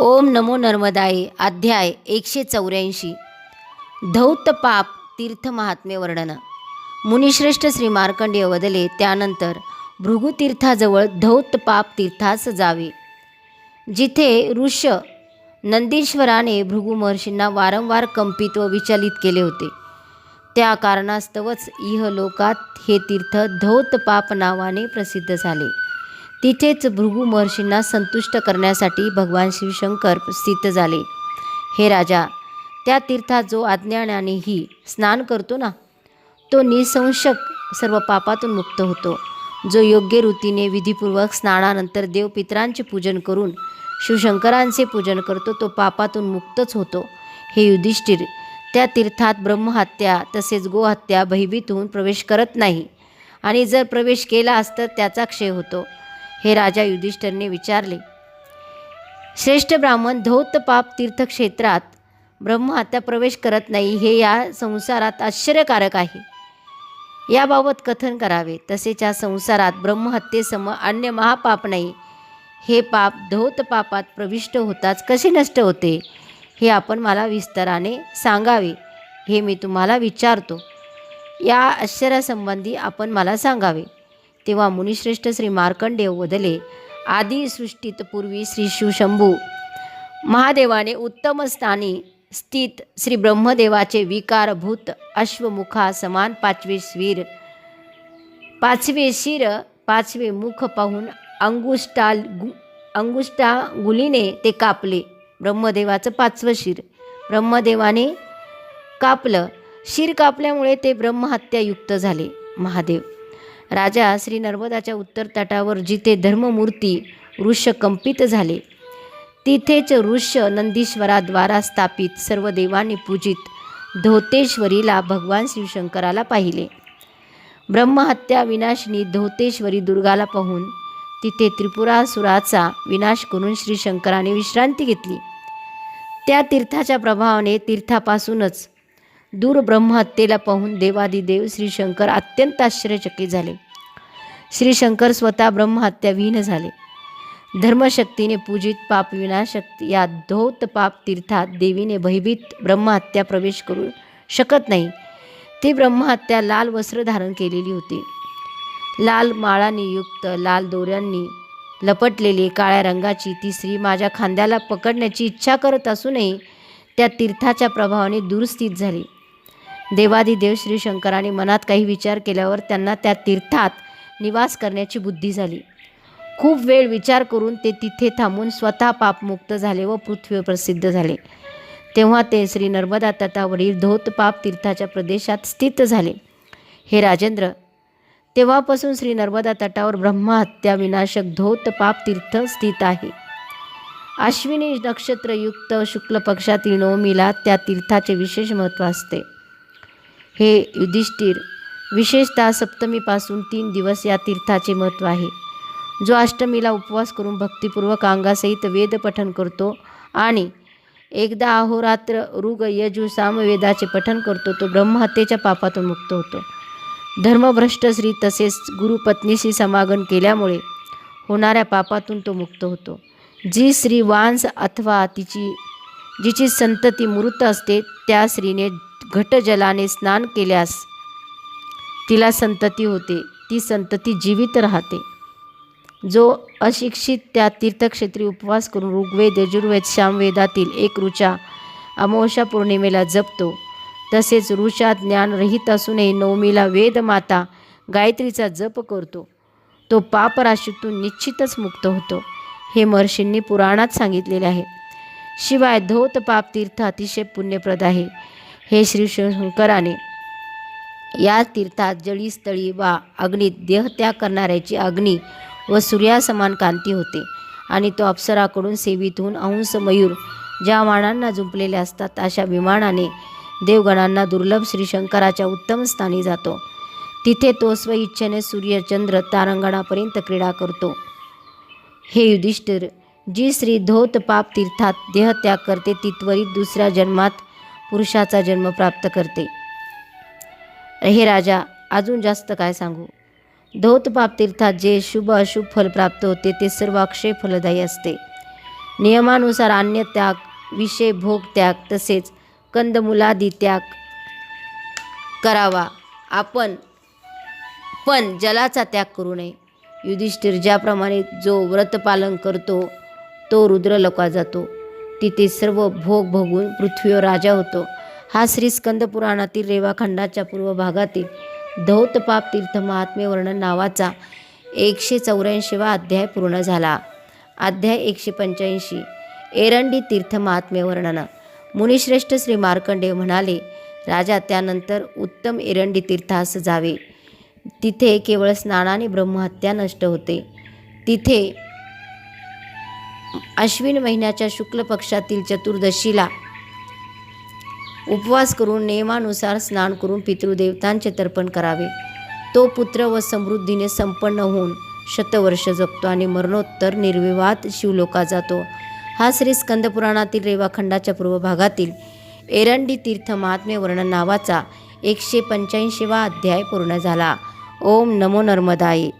ओम नमो नर्मदाय अध्याय एकशे चौऱ्याऐंशी. धौत पाप तीर्थ महात्म्य वर्णन. मुनिश्रेष्ठ श्री मार्कंडेय वदले त्यानंतर भृगुतीर्थाजवळ धौत पाप तीर्थास जावे. जिथे ऋष नंदीश्वराने भृगु महर्षींना वारंवार कंपित व विचलित केले होते. त्या कारणास्तवच इहलोकात हे तीर्थ धौत पाप नावाने प्रसिद्ध झाले. तिथेच भृगु महर्षींना संतुष्ट करण्यासाठी भगवान शिवशंकर स्थित झाले. हे राजा त्या तीर्थात जो अज्ञानानेही स्नान करतो ना तो निसंशक सर्व पापातून मुक्त होतो. जो योग्य रीतीने विधीपूर्वक स्नानानंतर देवपित्रांचे पूजन करून शिवशंकरांचे पूजन करतो तो पापातून मुक्तच होतो. हे युधिष्ठिर त्या तीर्थात ब्रह्महत्या तसेच गोहत्या भयभीत होऊन प्रवेश करत नाही आणि जर प्रवेश केला असता त्याचा क्षय होतो. हे राजा युधिष्ठरने विचारले. श्रेष्ठ ब्राह्मण धौतपाप तीर्थक्षेत्रात ब्रह्महत्या प्रवेश करत नाही हे या संसारात आश्चर्यकारक आहे. याबाबत कथन करावे. तसेच या संसारात ब्रह्महत्येसम अन्य महापाप नाही. हे पाप धौत पापात प्रविष्ट होताच कसे नष्ट होते हे आपण मला विस्ताराने सांगावे हे मी तुम्हाला विचारतो. या आश्चर्यासंबंधी आपण मला सांगावे. तेव्हा मुनिश्रेष्ठ श्री मार्कंडेव वदले आदी सृष्टीत पूर्वी श्री शिवशंभू महादेवाने उत्तम स्थानी स्थित श्री ब्रह्मदेवाचे विकारभूत अश्वमुखा समान पाचवे स्वीर पाचवे शिर पाचवे मुख पाहून अंगुष्टा गु अंगुष्टा गुलीने ते कापले. ब्रह्मदेवाचं पाचवं शिर. ब्रह्मदेवाने कापलं. शिर कापल्यामुळे ते ब्रह्महत्यायुक्त झाले. महादेव राजा श्री नर्मदाच्या उत्तर तटावर जिथे धर्ममूर्ती ऋष कंपित झाले तिथेच ऋष नंदीश्वराद्वारा स्थापित सर्व देवांनी पूजित धोतेश्वरीला भगवान शिवशंकराला पाहिले. ब्रह्महत्या विनाशनी धोतेश्वरी दुर्गाला पाहून तिथे त्रिपुरासुराचा विनाश करून श्रीशंकराने विश्रांती घेतली. त्या तीर्थाच्या प्रभावाने तीर्थापासूनच दूर ब्रह्महत्येला पाहून देवादिदेव श्री शंकर अत्यंत आश्चर्यचकित झाले. श्री शंकर स्वतः ब्रह्महत्याविहीन झाले. धर्मशक्तीने पूजित पाप विनाशक्ती या धोत पाप तीर्थात देवीने भयभीत ब्रह्महत्या प्रवेश करू शकत नाही. ती ब्रह्महत्या लाल वस्त्र धारण केलेली होती. लाल माळांनी युक्त लाल दोऱ्यांनी लपटलेली काळ्या रंगाची ती स्त्री माझ्या खांद्याला पकडण्याची इच्छा करत असूनही त्या तीर्थाच्या प्रभावाने दूरस्थित झाली. देवादिदेव श्री शंकराने मनात काही विचार केल्यावर त्यांना त्या तीर्थात निवास करण्याची बुद्धी झाली. खूप वेळ विचार करून ते तिथे थांबून स्वतः पापमुक्त झाले व पृथ्वीवर प्रसिद्ध झाले. तेव्हा ते श्री नर्मदा तटावरील धोत पाप तीर्थाच्या प्रदेशात स्थित झाले. हे राजेंद्र तेव्हापासून श्री नर्मदा तटावर ब्रह्महत्या विनाशक धोत पाप तीर्थ स्थित आहे. अश्विनी नक्षत्रयुक्त शुक्ल पक्षातील नवमीला त्या तीर्थाचे विशेष महत्त्व असते. हे युधिष्ठिर विशेषतः सप्तमीपासून तीन दिवस या तीर्थाचे महत्त्व आहे. जो अष्टमीला उपवास करून भक्तिपूर्वक अंगासहित वेद पठन करतो आणि एकदा अहोरात्र ऋग यजु सामवेदाचे पठन करतो तो ब्रह्महत्येच्या पापातून मुक्त होतो. धर्मभ्रष्ट श्री तसेच गुरुपत्नीशी समागम केल्यामुळे होणाऱ्या पापातून तो मुक्त होतो. जी स्त्री वांस अथवा तिची जिची संतती मृत असते त्या स्त्रीने घटजलाने स्नान केल्यास तिला संतती होते. ती संतती जीवित राहते. जो अशिक्षित त्या तीर्थक्षेत्री उपवास करून ऋग्वेद यजुर्वेद श्यामवेदातील एक ऋचा अमावस्या पौर्णिमेला जपतो. तसेच ऋषा ज्ञानरहित असूनही नवमीला वेदमाता गायत्रीचा जप करतो. तो पापराशीतून निश्चितच मुक्त होतो. हे महर्षींनी पुराणात सांगितलेले आहे. शिवाय धौत पाप तीर्थ अतिशय पुण्यप्रद आहे. हे श्री शंकराने या तीर्थात जळीस्थळी वा अग्नीत देहत्याग करणाऱ्याची अग्नी व सूर्यासमान कांती होते आणि तो अप्सराकडून सेवित होऊन अंश मयूर ज्या वाणांना जुंपलेले असतात अशा विमानाने देवगणांना दुर्लभ श्री शंकराच्या उत्तम स्थानी जातो. तिथे तो स्वइच्छेने सूर्यचंद्र तारांगणापर्यंत क्रीडा करतो. हे युधिष्ठिर जी श्री धोत पाप तीर्थात देहत्याग करते ती त्वरित दुसऱ्या जन्मात पुरुषाचा जन्म प्राप्त करते. हे राजा अजून जास्त काय सांगू? धौतपाप तीर्थात जे शुभ अशुभ फल प्राप्त होते ते सर्व अक्षय फलदायी असते. नियमानुसार अन्य त्याग विषय भोग त्याग तसेच कंदमुलादी त्याग करावा. आपण पण जलाचा त्याग करू नये. युधिष्ठिर ज्याप्रमाणे जो व्रतपालन करतो तो रुद्रलोकात जातो. तिथे सर्व भोग भोगून पृथ्वीवर राजा होतो. हा श्री स्कंद पुराणातील रेवाखंडाच्या पूर्व भागातील धौतपाप तीर्थ महात्म्य वर्णन नावाचा एकशे चौऱ्याऐंशीवा अध्याय पूर्ण झाला. अध्याय एकशे पंच्याऐंशी. एरंडी तीर्थ महात्म्य वर्णन मुनिश्रेष्ठ श्री मार्कंडेय म्हणाले राजा त्यानंतर उत्तम एरंडी तीर्थास जावे. तिथे केवळ स्नानाने ब्रह्महत्या नष्ट होते. तिथे अश्विन महिन्याच्या शुक्ल पक्षातील चतुर्दशीला उपवास करून नियमानुसार स्नान करून पितृदेवतांचे तर्पण करावे. तो पुत्र व समृद्धीने संपन्न होऊन शतवर्ष जगतो आणि मरणोत्तर निर्विवाद शिवलोका जातो. हा श्री स्कंदपुराणातील रेवाखंडाच्या पूर्व भागातील एरंडी तीर्थ महात्म्य वर्णन नावाचा एकशे पंच्याऐंशीवा अध्याय पूर्ण झाला. ओम नमो नर्मदाये.